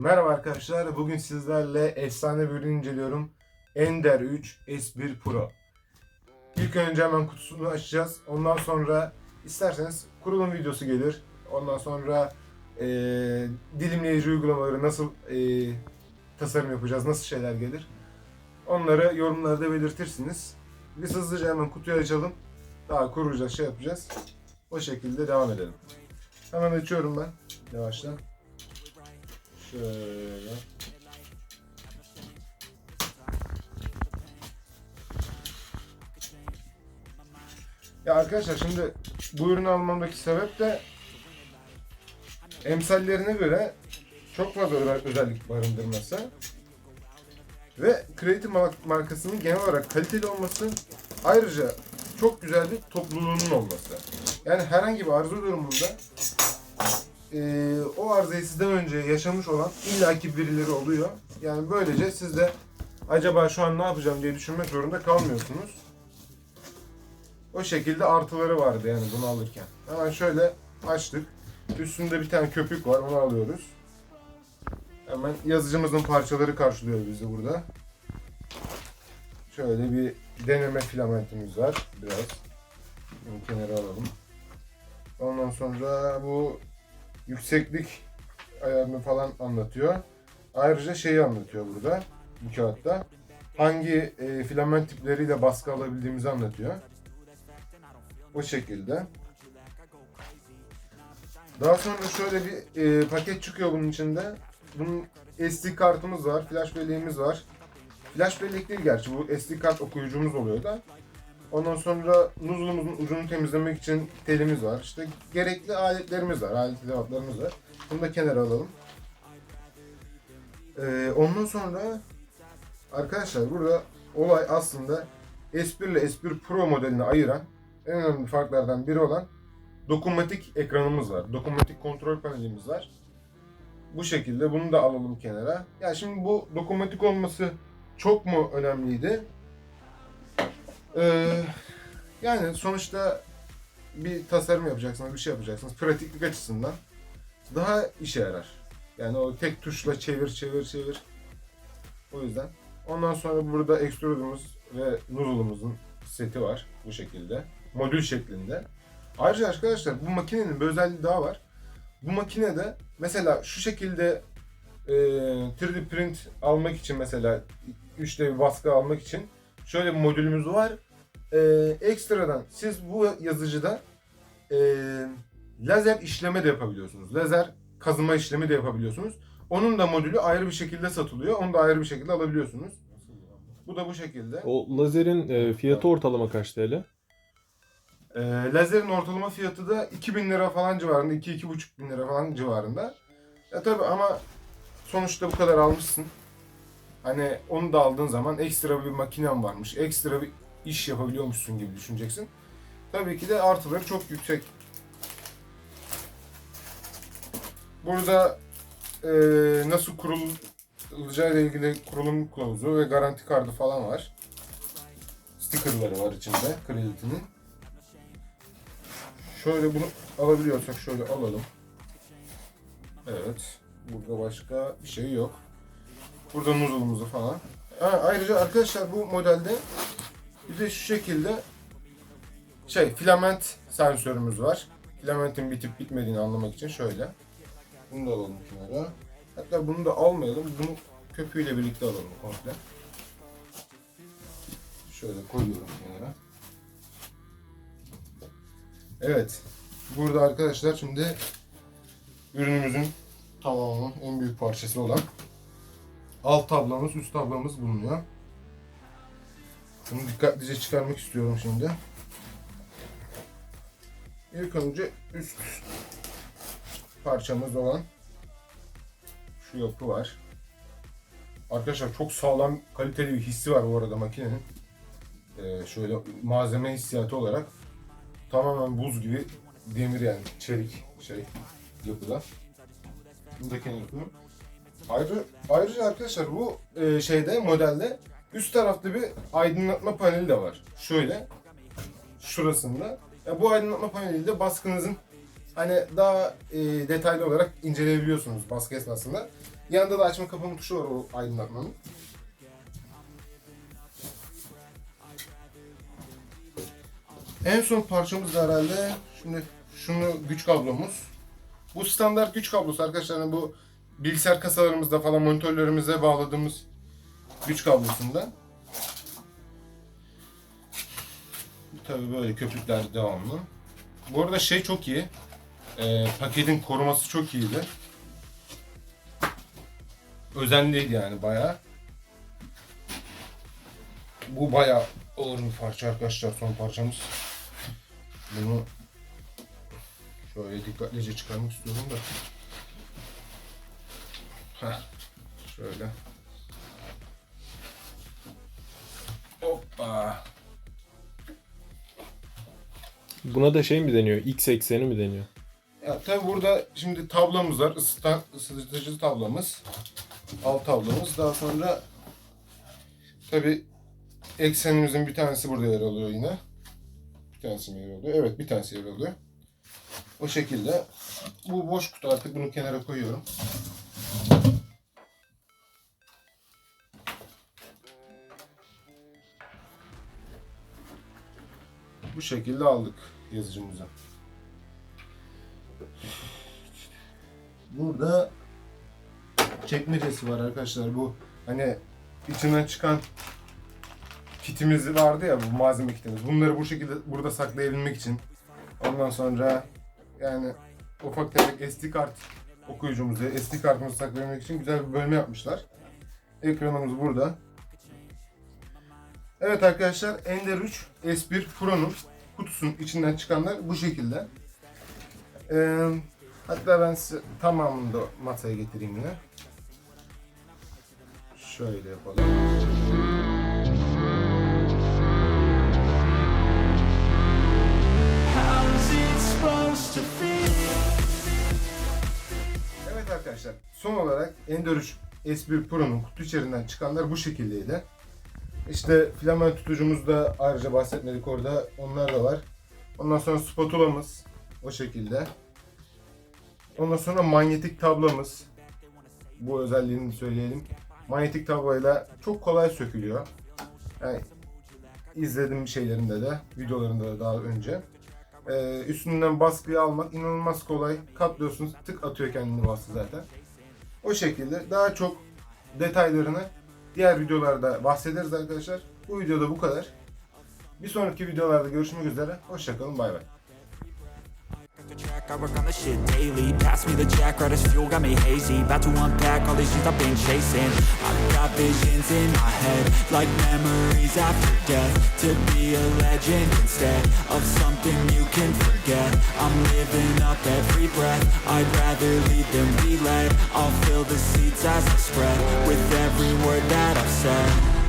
Merhaba arkadaşlar. Bugün sizlerle efsane bir ürün inceliyorum. Ender 3 S1 Pro. İlk önce hemen kutusunu açacağız. Ondan sonra isterseniz kurulum videosu gelir. Ondan sonra eee dilimleyici uygulamaları nasıl eee, tasarım yapacağız, nasıl şeyler gelir. Onları yorumlarda belirtirsiniz. Biz hızlıca hemen kutuyu açalım. Daha kuracağız, şey yapacağız. O şekilde devam edelim. Hemen açıyorum ben. Yavaştan. Şöyle. Ya arkadaşlar şimdi bu ürünü almamdaki sebep de emsallerine göre çok fazla özel- özellik barındırması ve Creative mar- markasının genel olarak kaliteli olması ayrıca çok güzel bir topluluğunun olması. Yani herhangi bir arıza durumunda e, o arızayı sizden önce yaşamış olan illaki birileri oluyor. Yani böylece siz de acaba şu an ne yapacağım diye düşünmek zorunda kalmıyorsunuz. O şekilde artıları vardı yani bunu alırken. Hemen şöyle açtık. Üstünde bir tane köpük var onu alıyoruz. Hemen yazıcımızın parçaları karşılıyor bizi burada. Şöyle bir deneme filamentimiz var biraz. Bunu kenara alalım. Ondan sonra bu yükseklik ayarını falan anlatıyor. Ayrıca şeyi anlatıyor burada bu kağıtta. Hangi e, filament tipleriyle baskı alabildiğimizi anlatıyor. Bu şekilde. Daha sonra şöyle bir e, paket çıkıyor bunun içinde. Bunun SD kartımız var, flash belleğimiz var. Flash bellek değil gerçi bu SD kart okuyucumuz oluyor da. Ondan sonra nuzulumuzun ucunu temizlemek için telimiz var. İşte gerekli aletlerimiz var, alet edevatlarımız var. Bunu da kenara alalım. Ee, ondan sonra arkadaşlar burada olay aslında S1 ile S1 Pro modelini ayıran en önemli farklardan biri olan dokunmatik ekranımız var. Dokunmatik kontrol panelimiz var. Bu şekilde bunu da alalım kenara. Ya şimdi bu dokunmatik olması çok mu önemliydi? Ee, yani sonuçta bir tasarım yapacaksınız, bir şey yapacaksınız. Pratiklik açısından daha işe yarar. Yani o tek tuşla çevir çevir çevir. O yüzden. Ondan sonra burada extrude'umuz ve noodle'ımızın seti var bu şekilde. Modül şeklinde. Ayrıca arkadaşlar bu makinenin bir özelliği daha var. Bu makinede mesela şu şekilde e, 3D print almak için mesela 3D bir baskı almak için şöyle bir modülümüz var. E, ekstradan siz bu yazıcıda e, lazer işleme de yapabiliyorsunuz. Lazer kazıma işlemi de yapabiliyorsunuz. Onun da modülü ayrı bir şekilde satılıyor. Onu da ayrı bir şekilde alabiliyorsunuz. Bu da bu şekilde. O lazerin e, fiyatı ortalama kaç TL? E, lazerin ortalama fiyatı da 2000 lira falan civarında, 2-2,5 bin lira falan civarında. Ya tabi ama sonuçta bu kadar almışsın. Hani onu da aldığın zaman ekstra bir makinen varmış, ekstra bir iş yapabiliyormuşsun gibi düşüneceksin. Tabii ki de artıları çok yüksek. Burada e, nasıl kurulacağı ile ilgili kurulum kılavuzu ve garanti kartı falan var. Stickerları var içinde, Creality'nin. Şöyle bunu alabiliyorsak şöyle alalım. Evet. Burada başka bir şey yok. Burada nozzle'ımızı falan. Ha, ayrıca arkadaşlar bu modelde bir de şu şekilde şey filament sensörümüz var. Filamentin bitip bitmediğini anlamak için şöyle. Bunu da alalım kenara. Hatta bunu da almayalım. Bunu köpüğüyle birlikte alalım komple. Şöyle koyuyorum kenara. Evet. Burada arkadaşlar şimdi ürünümüzün tamamı en büyük parçası olan alt tablamız, üst tablamız bulunuyor. Bunu dikkatlice çıkarmak istiyorum şimdi. İlk önce üst parçamız olan şu yapı var. Arkadaşlar çok sağlam, kaliteli bir hissi var bu arada makinenin. Ee, şöyle malzeme hissiyatı olarak tamamen buz gibi demir yani çelik şey yapıda. Bunu da kenara koyuyorum. Ayrı, ayrıca arkadaşlar bu e, şeyde modelde üst tarafta bir aydınlatma paneli de var. Şöyle şurasında. Ya bu aydınlatma paneliyle baskınızın hani daha e, detaylı olarak inceleyebiliyorsunuz baskı esnasında. Yanında da açma kapama tuşu var o aydınlatmanın. En son parçamız da herhalde şimdi şunu güç kablomuz. Bu standart güç kablosu arkadaşlar. Yani bu bilgisayar kasalarımızda falan monitörlerimize bağladığımız güç kablosunda. Tabii böyle köpükler devamlı. Bu arada şey çok iyi. Ee, paketin koruması çok iyiydi. Özenliydi yani bayağı. Bu bayağı ağır bir parça arkadaşlar son parçamız. Bunu şöyle dikkatlice çıkarmak istiyorum da. Heh, şöyle. Hoppa. Buna da şey mi deniyor? X ekseni mi deniyor? Ya tabi burada şimdi tablamız var. Isıtan, ısıtıcı tablamız. Alt tablamız. Daha sonra tabi eksenimizin bir tanesi burada yer alıyor yine. Bir tanesi mi yer alıyor? Evet bir tanesi yer alıyor. O şekilde. Bu boş kutu artık bunu kenara koyuyorum. Bu şekilde aldık yazıcımızı. Burada çekmecesi var arkadaşlar. Bu hani içinden çıkan kitimiz vardı ya bu malzeme kitimiz. Bunları bu şekilde burada saklayabilmek için. Ondan sonra yani ufak tefek SD kart okuyucumuzu, SD kartımızı saklayabilmek için güzel bir bölme yapmışlar. Ekranımız burada. Evet arkadaşlar Ender 3 S1 Pro'nun kutusunun içinden çıkanlar bu şekilde. Ee, hatta ben size tamamını da masaya getireyim yine. Şöyle yapalım. Evet arkadaşlar son olarak Ender 3 S1 Pro'nun kutu içerisinden çıkanlar bu şekildeydi. İşte filament tutucumuz da ayrıca bahsetmedik orada. Onlar da var. Ondan sonra spatulamız o şekilde. Ondan sonra manyetik tablamız. Bu özelliğini söyleyelim. Manyetik tablayla çok kolay sökülüyor. Yani izlediğim şeylerinde de, videolarında da daha önce. Ee, üstünden baskıyı almak inanılmaz kolay. Katlıyorsunuz, tık atıyor kendini baskı zaten. O şekilde daha çok detaylarını diğer videolarda bahsederiz arkadaşlar. Bu videoda bu kadar. Bir sonraki videolarda görüşmek üzere. Hoşçakalın, bay bay. I work on the shit daily. Pass me the jack, right as fuel, got me hazy. About to unpack all these dreams I've been chasing. I've got visions in my head, like memories after death. To be a legend instead of something you can forget. I'm living up every breath. I'd rather lead than be led. I'll fill the seats as I spread with every word that I've said.